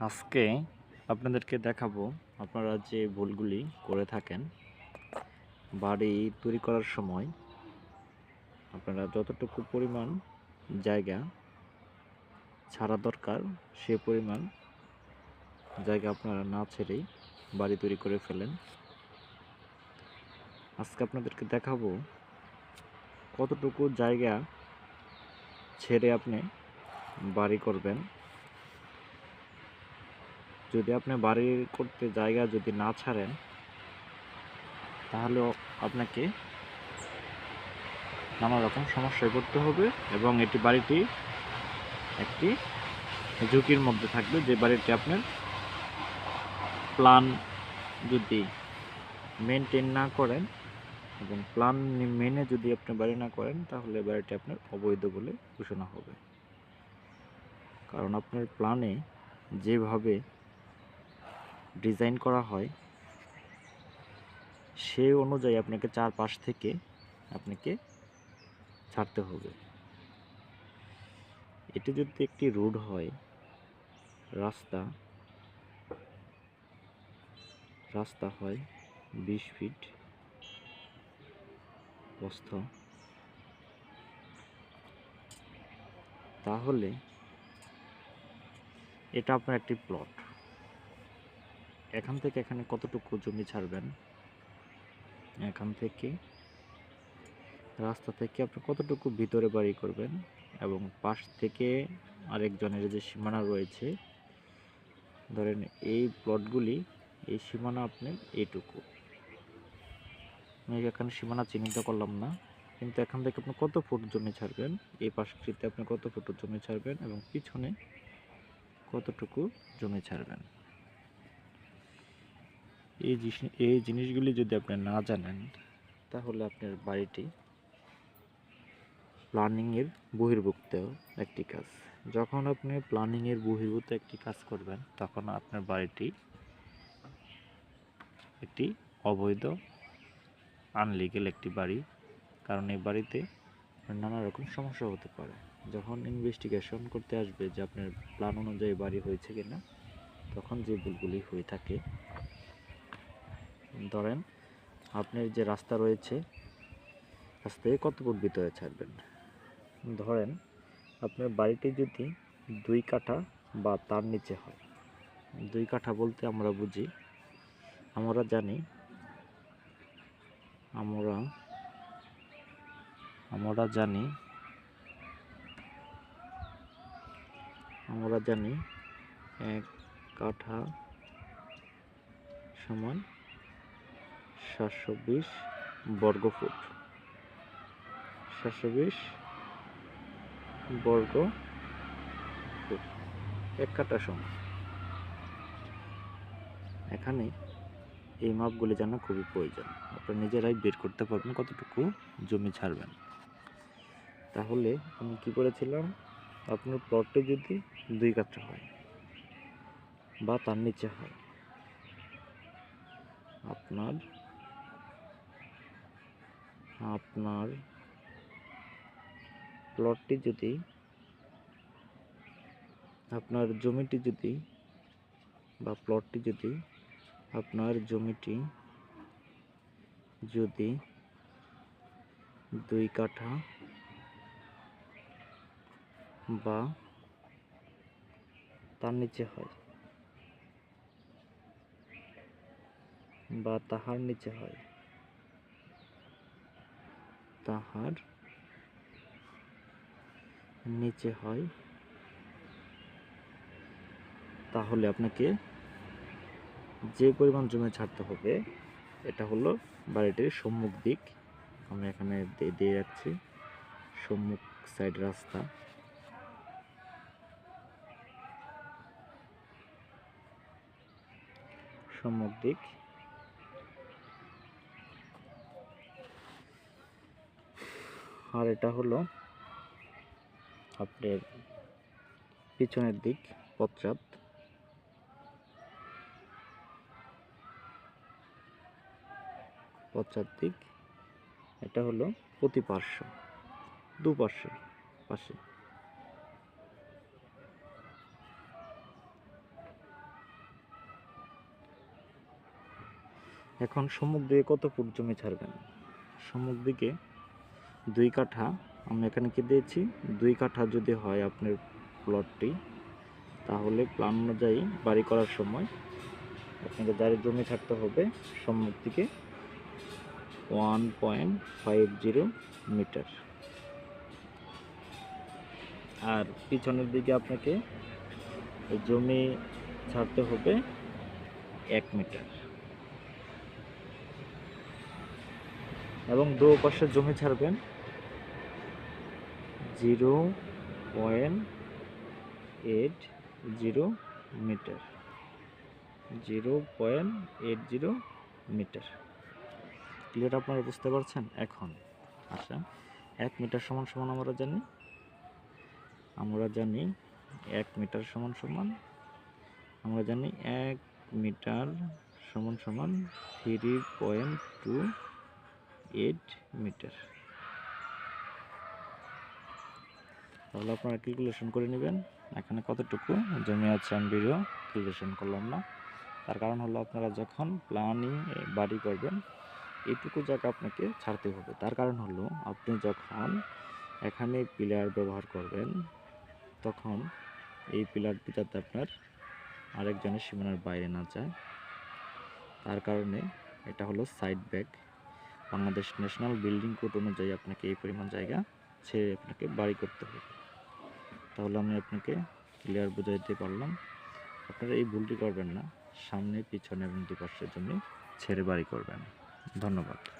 আজকে আপনাদেরকে দেখাবো আপনারা যে ভুলগুলি করে থাকেন, বাড়ি তৈরি করার সময় আপনারা যতটুকু পরিমাণ জায়গা ছাড়া দরকার, সে পরিমাণ জায়গা আপনারা না ছেড়েই বাড়ি তৈরি করে ফেলেন। আজকে আপনাদেরকে দেখাবো কতটুকু জায়গা ছেড়ে আপনি বাড়ি করবেন। যদি আপনি বাড়ি করতে জায়গা যদি না ছাড়েন তাহলে আপনাকে নানা রকম সমস্যায় পড়তে হবে এবং এটি বাড়িটি একটি ঝুঁকির মধ্যে থাকবে। যে বাড়িটি আপনার প্ল্যান যদি মেনটেন না করেন এবং প্ল্যান মেনে যদি আপনি বাড়ি না করেন, তাহলে বাড়িটি আপনার অবৈধ বলে ঘোষণা হবে। কারণ আপনার প্ল্যানে যেভাবে ডিজাইন করা হয় সেই অনুযায়ী আপনাকে চারপাশ থেকে আপনাকে ছাড়তে হবে। এটি যদি একটি রোড হয়, রাস্তা রাস্তা হয় বিশ ফিট প্রস্থ, তাহলে এটা আপনার একটি প্লট। এখান থেকে এখানে কতটুকু জমি ছাড়বেন? এখান থেকে রাস্তা থেকে আপনি কতটুকু ভিতরে বাড়ি করবেন এবং পাশ থেকে আরেকজনের যে সীমানা রয়েছে, ধরেন এই প্লটগুলি, এই সীমানা আপনার এইটুকু। আমি এখানে সীমানা চিহ্নিত করলাম না, কিন্তু এখান থেকে আপনি কত ফুট জমি ছাড়বেন? এই পাশটিতে আপনি কত ফুট জমি ছাড়বেন এবং পিছনে কতটুকু জমি ছাড়বেন? এই জিনিস- এই জিনিসগুলি যদি আপনি না জানেন, তাহলে আপনার বাড়িটি প্ল্যানিংয়ের বহির্ভুক্ত একটি কাজ। যখন আপনি প্ল্যানিংয়ের বহির্ভূত একটি কাজ করবেন, তখন আপনার বাড়িটি একটি অবৈধ আনলিগেল একটি বাড়ি। কারণ এই বাড়িতে নানা রকম সমস্যা হতে পারে। যখন ইনভেস্টিগেশন করতে আসবে যে আপনার প্ল্যান অনুযায়ী বাড়ি হয়েছে কিনা, তখন যে ভুলগুলি হয়ে থাকে ধরেন, আপনার যে রাস্তা রয়েছে রাস্তা থেকে কত ফুট ভিতরে ছাড়বেন? ধরেন, আপনার বাড়িটি যদি দুই কাঠা বা তার নিচে হয়, দুই কাঠা বলতে আমরা বুঝি, আমরা জানি, আমরা আমরা জানি আমরা জানি এক কাঠা সমান সাতশো বিশ বর্গ ফুট সাতশো বিশ বর্গ ফুট এক কাঠা সমান এখানে এই মাপগুলি জানা খুবই প্রয়োজন। আপনারা নিজেরাই বের করতে পারবেন কতটুকু জমি ছাড়বেন। তাহলে আমি কি করেছিলাম আপনার প্লটটি যদি দুই কাঠা হয় বা তার নিচে হয়, আপনার আপনার প্লটটি যদি, আপনার জমিটি যদি বা প্লটটি যদি, আপনার জমিটি যদি দুই কাঠা বা তার নিচে হয় বা তাহার নিচে হয়। তাহার নিচে হয়। তাহলে আপনাকে যে পরিমাণ জমি ছাড়তে হবে, এটা হলো বাড়িটির সম্মুখ দিক। আমি এখানে দিয়ে- যাচ্ছি সম্মুখ সাইড রাস্তা। সম্মুখ দিক। আর এটা হলো আপনার পিছনের দিক পশ্চাৎ পশ্চাৎ দিক, এটা হলো প্রতিপার্শ্ব, দুপার্শ্বে পাশে। এখন সমুদ্রে কত ফুট জমি ছাড়বেন? সমুদ্রকে দুই কাঠা, আমি এখানে কি দিয়েছি? দুই কাঠা যদি হয় আপনার প্লটটি তাহলে প্ল্যান অনুযায়ী বাড়ি করার সময় আপনাকে যার জমি থাকতে হবে সম্মুখ দিকে one point five zero metre আর পিছনের দিকে আপনাকে জমি ছাড়তে হবে এক মিটার এবং দু পাশে জমি ছাড়বেন। Zero point eight zero metre. Zero point eight zero metre. Clear আপনারা বুঝতে পারছেন? এখন আচ্ছা এক মিটার সমান সমান আমরা জানি। আমরা জানি এক মিটার সমান সমান। আমরা জানি এক মিটার সমান সমান three point two eight metre. তাহলে আপনারা ক্যালকুলেশন করে নেবেন, এখানে কতটুকু জমি আছে আমি ভিডিও ক্যালকুলেশন করলাম না। তার কারণ হলো আপনারা যখন প্ল্যানিং বাড়ি করবেন এইটুকু জায়গা আপনাকে ছাড়তে হবে। তার কারণ হলো আপনি যখন এখানে পিলার ব্যবহার করবেন, তখন এই পিলারটি যাতে আপনার আরেকজনের সীমানার বাইরে না যায়। তার কারণে এটা হলো side back Bangladesh national building code অনুযায়ী আপনাকে এই পরিমাণ জায়গা ছেড়ে আপনাকে বাড়ি করতে হবে। তাহলে আমি আপনাকে ক্লিয়ার বুঝাই দিতে পারলাম। আপনারা এই ভুলটি করবেন না, সামনে, পিছনে এবং দুপাশের জন্য ছেড়ে বাড়ি করবেন। ধন্যবাদ।